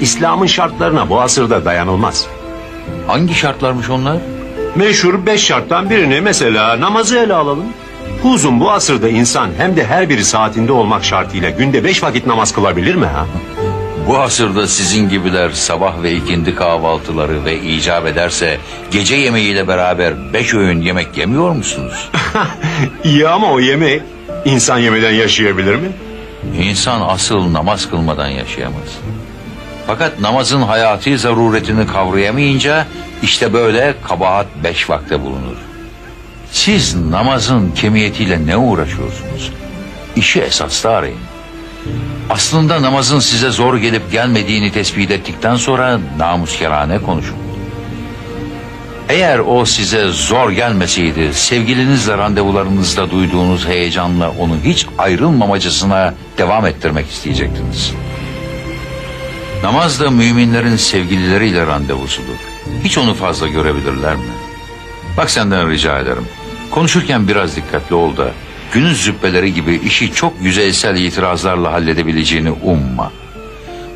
İslam'ın şartlarına bu asırda dayanılmaz. Hangi şartlarmış onlar? Meşhur beş şarttan birini mesela namazı ele alalım. Huzun bu asırda insan hem de her biri saatinde olmak şartıyla günde beş vakit namaz kılabilir mi ha? Bu asırda sizin gibiler sabah ve ikindi kahvaltıları ve icap ederse gece yemeğiyle beraber beş öğün yemek yemiyor musunuz? İyi ama o yemek insan yemeden yaşayabilir mi? İnsan asıl namaz kılmadan yaşayamaz. Fakat namazın hayati zaruretini kavrayamayınca işte böyle kabahat beş vakte bulunur. Siz namazın kemiyetiyle ne uğraşıyorsunuz? İşi esasda arayın. Aslında namazın size zor gelip gelmediğini tespit ettikten sonra namuskerane konuşun. Eğer o size zor gelmeseydi, sevgilinizle randevularınızda duyduğunuz heyecanla onu hiç ayrılmamacasına devam ettirmek isteyecektiniz. Namaz da müminlerin sevgilileriyle randevusudur. Hiç onu fazla görebilirler mi? Bak senden rica ederim. Konuşurken biraz dikkatli ol da günün züppeleri gibi işi çok yüzeysel itirazlarla halledebileceğini umma.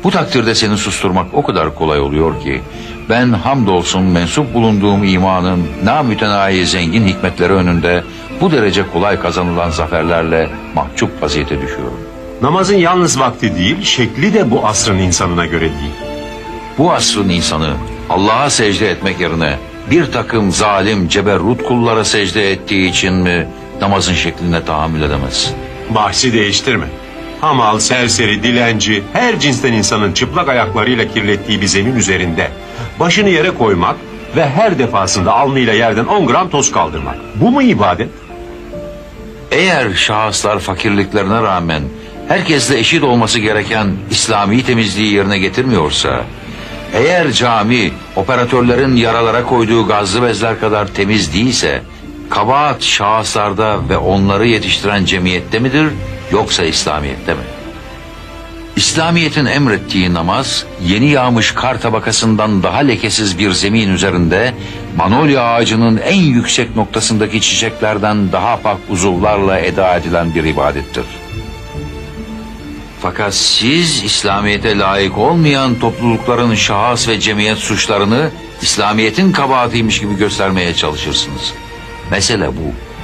Bu takdirde seni susturmak o kadar kolay oluyor ki ben hamdolsun mensup bulunduğum imanın namütenayi zengin hikmetleri önünde bu derece kolay kazanılan zaferlerle mahcup vaziyete düşüyorum. Namazın yalnız vakti değil, şekli de bu asrın insanına göre değil. Bu asrın insanı Allah'a secde etmek yerine bir takım zalim ceberrut kullara secde ettiği için mi namazın şekline tahammül edemez? Bahsi değiştirme. Hamal, serseri, dilenci, her cinsten insanın çıplak ayaklarıyla kirlettiği bir zemin üzerinde başını yere koymak ve her defasında alnıyla yerden 10 gram toz kaldırmak. Bu mu ibadet? Eğer şahıslar fakirliklerine rağmen herkesle eşit olması gereken İslami temizliği yerine getirmiyorsa, eğer cami operatörlerin yaralara koyduğu gazlı bezler kadar temiz değilse, kabahat şahıslarda ve onları yetiştiren cemiyette midir yoksa İslamiyet'te mi? İslamiyet'in emrettiği namaz, yeni yağmış kar tabakasından daha lekesiz bir zemin üzerinde, manolya ağacının en yüksek noktasındaki çiçeklerden daha pak uzuvlarla eda edilen bir ibadettir. Fakat siz İslamiyet'e layık olmayan toplulukların şahıs ve cemiyet suçlarını İslamiyet'in kabahatiymiş gibi göstermeye çalışırsınız. Mesele bu.